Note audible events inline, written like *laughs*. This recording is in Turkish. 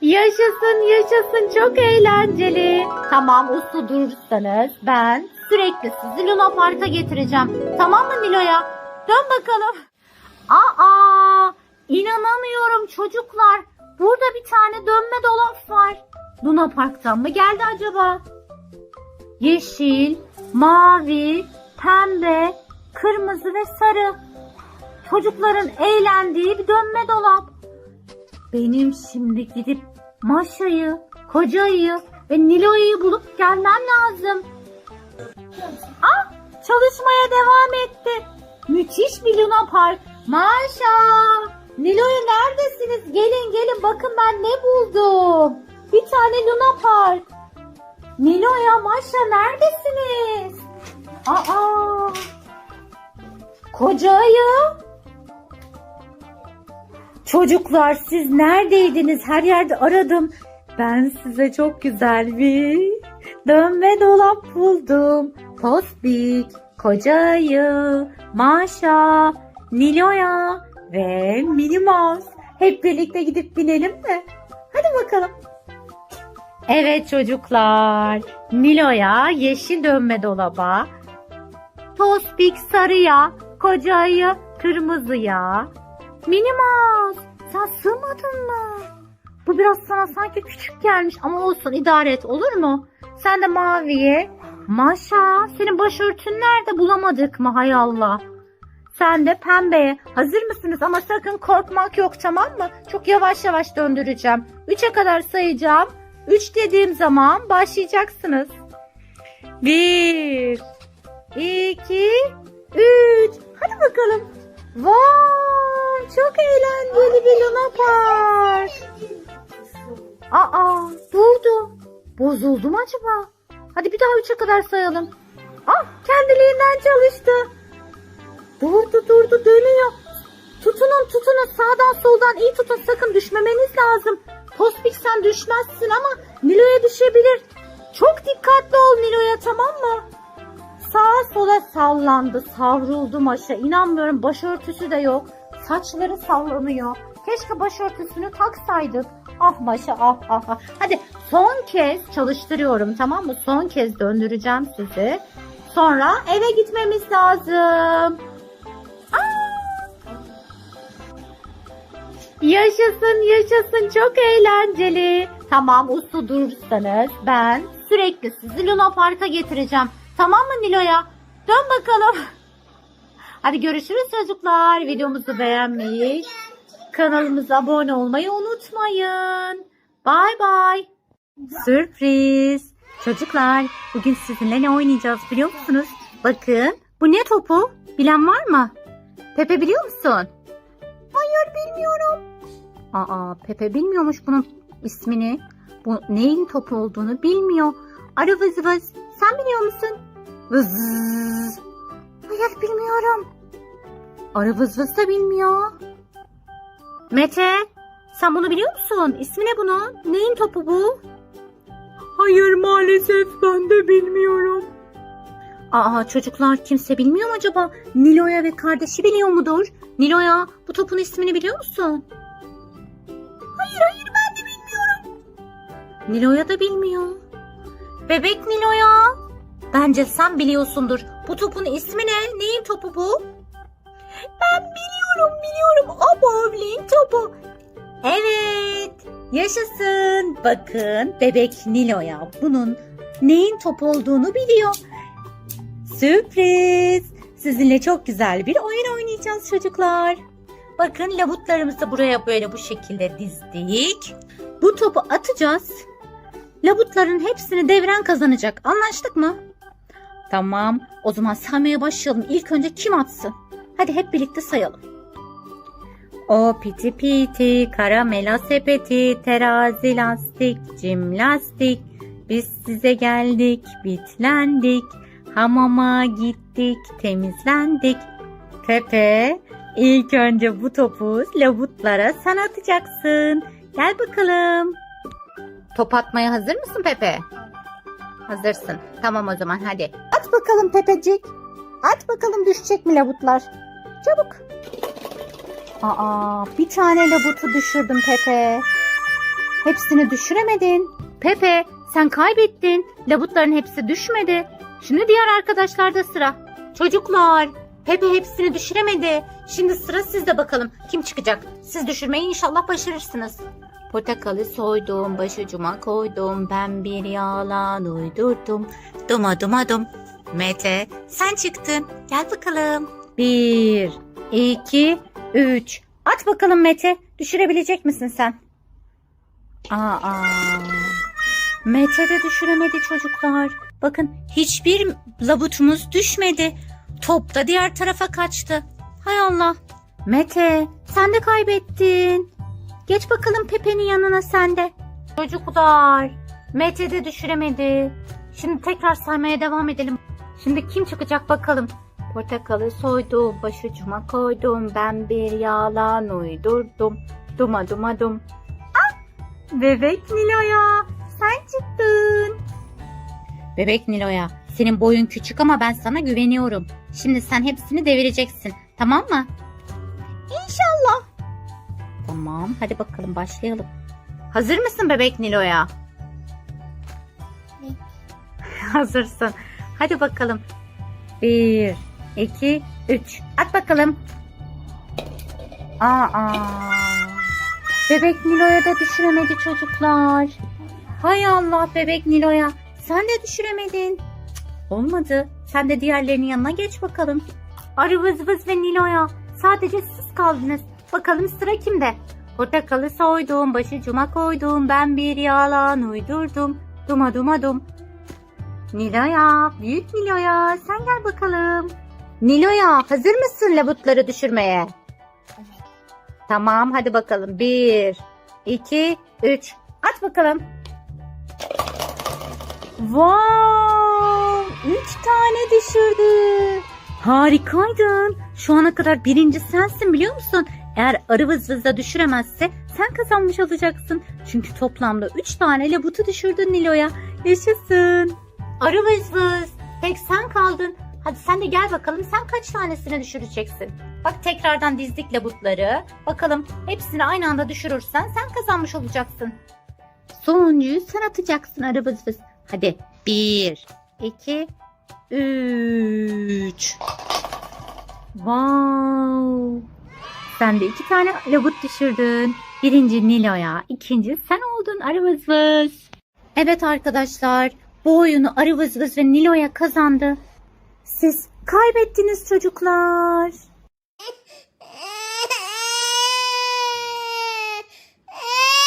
Yaşasın yaşasın çok eğlenceli. Tamam uslu durursanız ben sürekli sizi Luna Park'a getireceğim. Tamam mı Nilo'ya? Dön bakalım. Aa inanamıyorum çocuklar. Burada bir tane dönme dolap var. Luna Park'tan mı geldi acaba? Yeşil, mavi, pembe, kırmızı ve sarı. Çocukların eğlendiği bir dönme dolap. Benim şimdi gidip Maşa'yı, Koca'yı ve Nilo'yu bulup gelmem lazım. Ah, çalışmaya devam etti. Müthiş bir Luna Park. Maşa, Nilo'yu neredesiniz? Gelin gelin bakın ben ne buldum. Bir tane Luna Park. Nilo'ya, Maşa neredesiniz? Aa, Koca'yı. Çocuklar siz neredeydiniz? Her yerde aradım. Ben size çok güzel bir dönme dolap buldum. Tospik, Kocayı, Maşa, Nilo'ya ve Minnie. Hep birlikte gidip binelim mi? Hadi bakalım. Evet çocuklar. Nilo'ya yeşil dönme dolaba, Tospik sarıya, Kocayı kırmızıya, Mouse sen sığmadın mı? Bu biraz sana sanki küçük gelmiş ama olsun idare et olur mu? Sen de maviye. Maşa senin başörtün nerede bulamadık mı hay Allah. Sen de pembeye. Hazır mısınız ama sakın korkmak yok tamam mı? Çok yavaş yavaş döndüreceğim. Üçe kadar sayacağım. Üç dediğim zaman başlayacaksınız. Bir, iki, üç. Hadi bakalım. Vay çok eğlenceli bir Luna Park. Aa durdu. Bozuldu mu acaba? Hadi bir daha üçe kadar sayalım. Ah kendiliğinden çalıştı. Durdu durdu dönüyor. Tutunun tutunun sağdan soldan iyi tutun sakın düşmemeniz lazım. Tospik sen düşmezsin ama Nilo'ya düşebilir. Çok dikkatli ol Nilo'ya tamam mı? Sağa sola sallandı, savruldu maşa. İnanmıyorum başörtüsü de yok. Saçları sallanıyor. Keşke başörtüsünü taksaydık. Ah maşa ah ah ah. Hadi son kez çalıştırıyorum tamam mı? Son kez döndüreceğim sizi. Sonra eve gitmemiz lazım. Aa! Yaşasın yaşasın çok eğlenceli. Tamam uslu durursanız ben sürekli sizi Luna Park'a getireceğim. Tamam mı Nilo'ya? Dön bakalım. Hadi görüşürüz çocuklar. Videomuzu beğenmeyi, kanalımıza abone olmayı unutmayın. Bay bay. Sürpriz. Çocuklar bugün sizinle ne oynayacağız biliyor musunuz? Bakın bu ne topu? Bilen var mı? Pepe biliyor musun? Hayır bilmiyorum. Aa Pepe bilmiyormuş bunun ismini. Bu neyin topu olduğunu bilmiyor. Arı vız vız. Sen biliyor musun? Vız. Hayır bilmiyorum. Arı vız vız da bilmiyor. Mete sen bunu biliyor musun? İsmi ne bunun? Neyin topu bu? Hayır maalesef ben de bilmiyorum. Aa çocuklar kimse bilmiyor mu acaba? Nilo'ya ve kardeşi biliyor mudur? Nilo'ya bu topun ismini biliyor musun? Hayır hayır ben de bilmiyorum. Nilo'ya da bilmiyor. Bebek Nilo'ya. Bence sen biliyorsundur. Bu topun ismi ne? Neyin topu bu? Ben biliyorum biliyorum. O bowling topu. Evet. Yaşasın. Bakın bebek Nilo'ya bunun neyin top olduğunu biliyor. Sürpriz. Sizinle çok güzel bir oyun oynayacağız çocuklar. Bakın labutlarımızı buraya böyle bu şekilde dizdik. Bu topu atacağız. Labutların hepsini devren kazanacak. Anlaştık mı? Tamam. O zaman saymaya başlayalım. İlk önce kim atsın? Hadi hep birlikte sayalım. O piti piti, karamela sepeti, terazi lastik, cim lastik. Biz size geldik, bitlendik. Hamama gittik, temizlendik. Pepe, ilk önce bu topu labutlara sen atacaksın. Gel bakalım. Top atmaya hazır mısın Pepe? Hazırsın. Tamam o zaman hadi. At bakalım Pepecik. At bakalım düşecek mi labutlar? Çabuk. Aa bir tane labutu düşürdüm Pepe. Hepsini düşüremedin. Pepe sen kaybettin. Labutların hepsi düşmedi. Şimdi diğer arkadaşlarda sıra. Çocuklar Pepe hepsini düşüremedi. Şimdi sıra sizde bakalım. Kim çıkacak? Siz düşürmeyi inşallah başarırsınız. Portakalı soydum, başucuma koydum. Ben bir yalan uydurdum. Duma duma dum. Mete sen çıktın. Gel bakalım. Bir, iki, üç. At bakalım Mete. Düşürebilecek misin sen? Aa, Mete de düşüremedi çocuklar. Bakın hiçbir labutumuz düşmedi. Top da diğer tarafa kaçtı. Hay Allah. Mete sen de kaybettin. Geç bakalım Pepe'nin yanına sen de. Çocuklar Mete de düşüremedi. Şimdi tekrar saymaya devam edelim. Şimdi kim çıkacak bakalım. Portakalı soydum, başucuma koydum. Ben bir yalan uydurdum. Duma duma dum. Bebek Nilo'ya sen çıktın. Bebek Nilo'ya senin boyun küçük ama ben sana güveniyorum. Şimdi sen hepsini devireceksin. Tamam mı? Tamam hadi bakalım başlayalım. Hazır mısın bebek Nilo'ya? *laughs* Hazırsın. Hadi bakalım. Bir, iki, üç. At bakalım. Aa. Bebek Nilo'ya da düşüremedi çocuklar. Hay Allah bebek Nilo'ya. Sen de düşüremedin. Olmadı. Sen de diğerlerinin yanına geç bakalım. Arı vız vız ve Nilo'ya. Sadece siz kaldınız. Bakalım sıra kimde? Portakalı soydum, başucuma koydum. Ben bir yalan uydurdum. Duma duma dum. Nilo'ya, büyük Nilo'ya sen gel bakalım. Nilo'ya hazır mısın labutları düşürmeye? Tamam hadi bakalım. Bir, iki, üç. At bakalım. Wow! Üç tane düşürdü. Harikaydın. Şu ana kadar birinci sensin biliyor musun? Eğer arı vız vızla düşüremezse sen kazanmış olacaksın. Çünkü toplamda üç tane labutu düşürdün Nilo'ya. Yaşasın. Arı vız vız. Tek sen kaldın. Hadi sen de gel bakalım sen kaç tanesini düşüreceksin? Bak tekrardan dizdik labutları. Bakalım hepsini aynı anda düşürürsen sen kazanmış olacaksın. Sonuncuyu sen atacaksın arı vız vız. Hadi bir, iki, üç. Wow. Sen de iki tane labut düşürdün. Birinci Nilo'ya, ikinci sen oldun arı vız vız. Evet arkadaşlar, bu oyunu arı vız vız ve Nilo'ya kazandı. Siz kaybettiniz çocuklar.